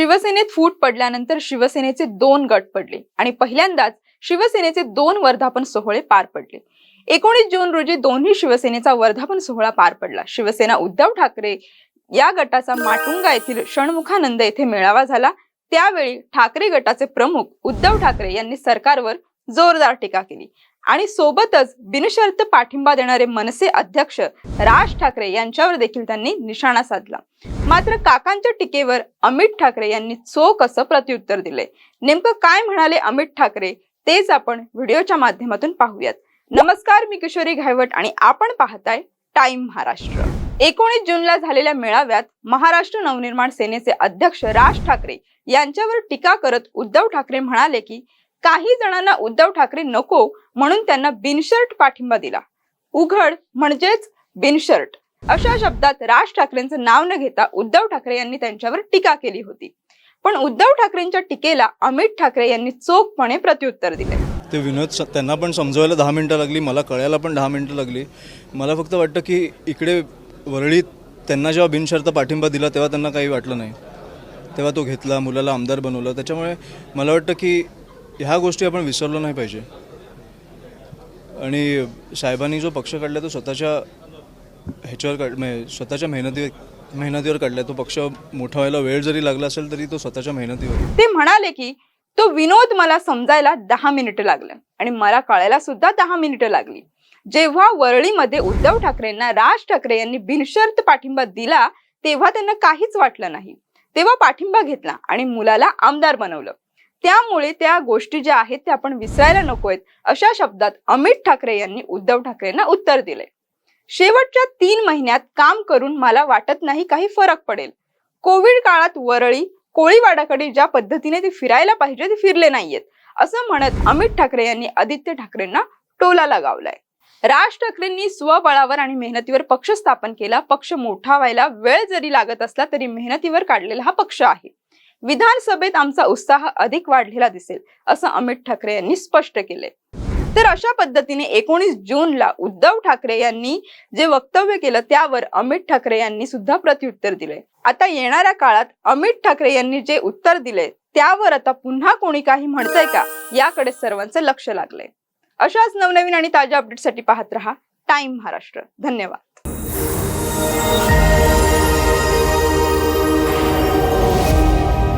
शिवसेनेत फूट पडल्यानंतर शिवसेनेचे दोन गट पडले आणि पहिल्यांदाच शिवसेनेचे दोन वर्धापन सोहळे पार पडले. एकोणीस जून रोजी दोन्ही शिवसेनेचा वर्धापन सोहळा पार पडला. शिवसेना उद्धव ठाकरे या गटाचा माटुंगा येथील षण्मुखानंद येथे मेळावा झाला. त्यावेळी ठाकरे गटाचे प्रमुख उद्धव ठाकरे यांनी सरकारवर जोरदार टीका केली. आणि सोबतच बिनशर्त पाठिंबा देणारे मनसे अध्यक्ष राज ठाकरे यांच्यावर देखील त्यांनी निशाणा साधला. मात्र काकांच्या टीकेवर अमित ठाकरे यांनी चोख असं प्रत्युत्तर दिले. नेमकं काय म्हणाले अमित ठाकरे तेच आपण व्हिडिओच्या माध्यमातून पाहूयात. नमस्कार मी किशोरी घायवट आणि आपण पाहताय टाइम महाराष्ट्र. एकोणीस जूनला झालेल्या मेळाव्यात महाराष्ट्र नवनिर्माण सेनेचे अध्यक्ष राज ठाकरे यांच्यावर टीका करत उद्धव ठाकरे म्हणाले की काही जणांना उद्धव ठाकरे नको म्हणून त्यांना बिनशर्ट पाठिंबा दिला. उघड म्हणजेच बिनशर्ट. अशा शब्दात राज ठाकरेंचं नाव न घेता उद्धव ठाकरे यांनी त्यांच्यावर टीका केली होती. पण उद्धव ठाकरेंच्या टीकेला अमित ठाकरे यांनी चोखपणे प्रत्युत्तर दिले. ते विनोद त्यांना पण समजवायला दहा मिनटं लागली मला कळायला पण दहा मिनटं लागली. मला फक्त वाटतं की इकडे वरळीत त्यांना जेव्हा बिनशर्त पाठिंबा दिला तेव्हा त्यांना काही वाटलं नाही. तेव्हा तो घेतला मुलाला आमदार बनवलं. त्याच्यामुळे मला वाटतं की ह्या गोष्टी आपण विसरलो नाही पाहिजे. आणि साहेबांनी जो पक्ष काढला तो स्वतःच्या ह्याच्यावर काढ म्हणजे स्वतःच्या मेहनती मेहनतीवर काढला. तो पक्ष मोठा व्हायला वेळ जरी लागला असेल तरी तो स्वतःच्या मेहनतीवर. ते म्हणाले की तो विनोद मला समजायला दहा मिनिटं लागलं आणि मला कळायला सुद्धा दहा मिनिटं लागली. जेव्हा वरळीमध्ये उद्धव ठाकरेंना राज ठाकरे यांनी बिनशर्त पाठिंबा दिला तेव्हा त्यांना काहीच वाटलं नाही. तेव्हा पाठिंबा घेतला आणि मुलाला आमदार बनवलं. त्यामुळे त्या गोष्टी ज्या आहेत त्या आपण विसरायला नकोयत. अशा शब्दात अमित ठाकरे यांनी उद्धव ठाकरेंना उत्तर दिले शेवटच्या तीन महिन्यात काम करून मला वाटत नाही काही फरक पडेल. कोविड काळात वरळी कोळीवाडाकडे ज्या पद्धतीने ते फिरायला पाहिजे ते फिरले नाहीयेत. असं म्हणत अमित ठाकरे यांनी आदित्य ठाकरेंना टोला लगावलाय. राज ठाकरेंनी स्वबळावर आणि मेहनतीवर पक्ष स्थापन केला. पक्ष मोठा व्हायला वेळ जरी लागत असला तरी मेहनतीवर काढलेला हा पक्ष आहे. विधानसभेत आमचा उत्साह अधिक वाढलेला दिसेल असं अमित ठाकरे यांनी स्पष्ट केले. तर अशा पद्धतीने एकोणीस जूनला उद्धव ठाकरे यांनी जे वक्तव्य केलं त्यावर अमित ठाकरे यांनी सुद्धा प्रत्युत्तर दिले. आता येणाऱ्या काळात अमित ठाकरे यांनी जे उत्तर दिले त्यावर आता पुन्हा कोणी काही म्हणतंय का याकडे सर्वांचं लक्ष लागलंय. अशाच नवनवीन आणि ताज्या अपडेटसाठी पाहत रहा टाइम महाराष्ट्र. धन्यवाद.